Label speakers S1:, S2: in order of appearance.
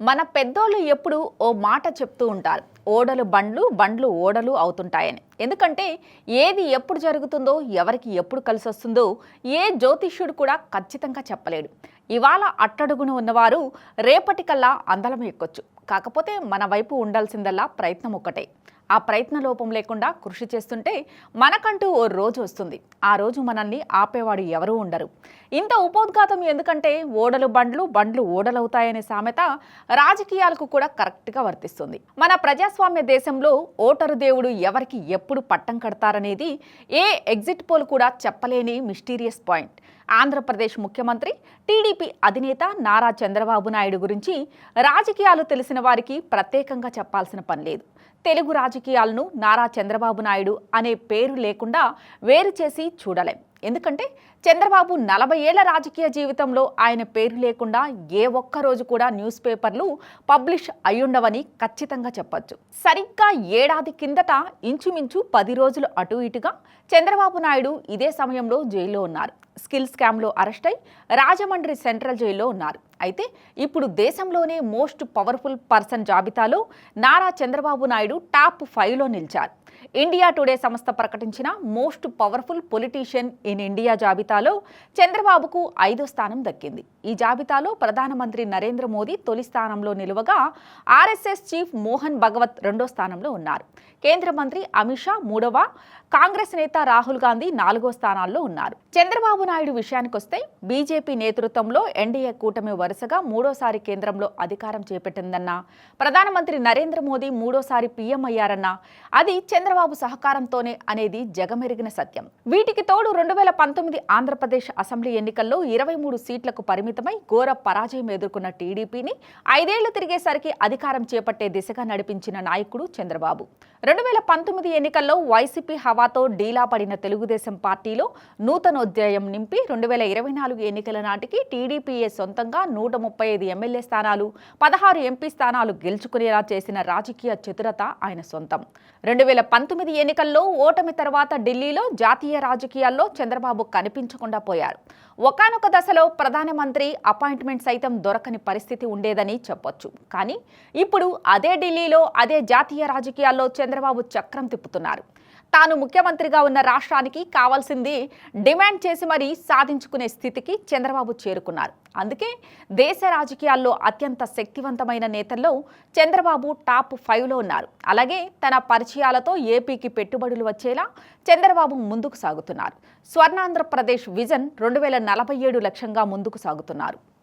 S1: మన పెద్దోళ్ళు ఎప్పుడు ఓ మాట చెప్తూ ఉంటారు. ఓడలు బండ్లు బండ్లు ఓడలు అవుతుంటాయని. ఎందుకంటే ఏది ఎప్పుడు జరుగుతుందో ఎవరికి ఎప్పుడు కలిసి వస్తుందో ఏ జ్యోతిష్యుడు కూడా ఖచ్చితంగా చెప్పలేడు. ఇవాళ అట్టడుగున ఉన్నవారు రేపటికల్లా అందలం ఎక్కొచ్చు. కాకపోతే మన వైపు ఉండాల్సిందల్లా ప్రయత్నం ఒక్కటే. ఆ ప్రయత్న లోపం లేకుండా కృషి చేస్తుంటే మనకంటూ ఓ రోజు వస్తుంది. ఆ రోజు మనల్ని ఆపేవాడు ఎవరూ ఉండరు. ఇంత ఉపోద్ఘాతం ఎందుకంటే ఓడలు బండ్లు బండ్లు ఓడలవుతాయనే సామెత రాజకీయాలకు కూడా కరెక్ట్గా వర్తిస్తుంది. మన ప్రజాస్వామ్య దేశంలో ఓటరు దేవుడు ఎవరికి ఎప్పుడు పట్టం కడతారనేది ఏ ఎగ్జిట్ పోల్ కూడా చెప్పలేని మిస్టీరియస్ పాయింట్. ఆంధ్రప్రదేశ్ ముఖ్యమంత్రి టీడీపీ అధినేత నారా చంద్రబాబు నాయుడు గురించి రాజకీయాలు తెలిసిన వారికి ప్రత్యేకంగా చెప్పాల్సిన పని లేదు. తెలుగు రాజకీయాలను నారా చంద్రబాబు నాయుడు అనే పేరు లేకుండా వేరు చేసి చూడలేం. ఎందుకంటే చంద్రబాబు నలభై ఏళ్ళ రాజకీయ జీవితంలో ఆయన పేరు లేకుండా ఏ ఒక్క రోజు కూడా న్యూస్ పేపర్లు పబ్లిష్ అయ్యుండవని ఖచ్చితంగా చెప్పొచ్చు. సరిగ్గా ఏడాది కిందట ఇంచుమించు పది రోజులు అటు ఇటుగా చంద్రబాబు నాయుడు ఇదే సమయంలో జైల్లో ఉన్నారు. స్కిల్ స్కామ్లో అరెస్ట్ అయి రాజమండ్రి సెంట్రల్ జైల్లో ఉన్నారు. అయితే ఇప్పుడు దేశంలోనే మోస్ట్ పవర్ఫుల్ పర్సన్ జాబితాలో నారా చంద్రబాబు నాయుడు టాప్ ఫైవ్లో నిలిచారు. ఇండియా టుడే సంస్థ ప్రకటించిన most powerful politician in India జాబితాలో చంద్రబాబుకు ఐదో స్థానం దక్కింది. ఈ జాబితాలో ప్రధానమంత్రి నరేంద్ర మోదీ తొలి స్థానంలో నిలువగా ఆర్ఎస్ఎస్ చీఫ్ మోహన్ భగవత్ రెండో స్థానంలో ఉన్నారు. కేంద్ర మంత్రి అమిత్ షా మూడవ కాంగ్రెస్ నేత రాహుల్ గాంధీ నాలుగో స్థానాల్లో ఉన్నారు. చంద్రబాబు నాయుడు విషయానికొస్తే బీజేపీ నేతృత్వంలో ఎన్డీఏ కూటమి వరుసగా మూడోసారి కేంద్రంలో అధికారం చేపట్టిందన్న ప్రధానమంత్రి నరేంద్ర మోదీ మూడోసారి పీఎం అయ్యారన్న అది చంద్రబాబు చంద్రబాబు సహకారంతోనే అనేది జగమెరిగిన సత్యం. వీటికి తోడు రెండు వేల పంతొమ్మిది ఆంధ్రప్రదేశ్ అసెంబ్లీ ఎన్నికల్లో ఇరవై మూడు సీట్లకు పరిమితమై ఘోర పరాజయం ఎదుర్కొన్న టీడీపీని ఐదేళ్ళు తిరిగేసరికి అధికారం చేపట్టే దిశగా నడిపించిన నాయకుడు చంద్రబాబు. రెండు వేల పంతొమ్మిది ఎన్నికల్లో వైసీపీ హవాతో డీలా పడిన తెలుగుదేశం పార్టీలో నూతనోధ్యాయం నింపి రెండు వేల ఇరవై నాలుగు ఎన్నికల నాటికి టీడీపీఏ సొంతంగా నూట ముప్పై ఐదు ఎమ్మెల్యే స్థానాలు పదహారు ఎంపీ స్థానాలు గెలుచుకునేలా చేసిన రాజకీయ చతురత ఆయన సొంతం. రెండు వేల పంతొమ్మిది ఎన్నికల్లో ఓటమి తర్వాత ఢిల్లీలో జాతీయ రాజకీయాల్లో చంద్రబాబు కనిపించకుండా పోయారు. ఒకనొక దశలో ప్రధానమంత్రి అపాయింట్మెంట్ సైతం దొరకని పరిస్థితి ఉండేదని చెప్పొచ్చు. కానీ ఇప్పుడు అదే ఢిల్లీలో అదే జాతీయ రాజకీయాల్లో చంద్రబాబు చక్రం తిప్పుతున్నారు. తాను ముఖ్యమంత్రిగా ఉన్న రాష్ట్రానికి కావాల్సింది డిమాండ్ చేసి మరీ సాధించుకునే స్థితికి చంద్రబాబు చేరుకున్నారు. అందుకే దేశ రాజకీయాల్లో అత్యంత శక్తివంతమైన నేతల్లో చంద్రబాబు టాప్ ఫైవ్లో ఉన్నారు. అలాగే తన పరిచయాలతో ఏపీకి పెట్టుబడులు వచ్చేలా చంద్రబాబు ముందుకు సాగుతున్నారు. స్వర్ణాంధ్రప్రదేశ్ విజన్ రెండు వేల నలభై ఏడు లక్ష్యంగా ముందుకు సాగుతున్నారు.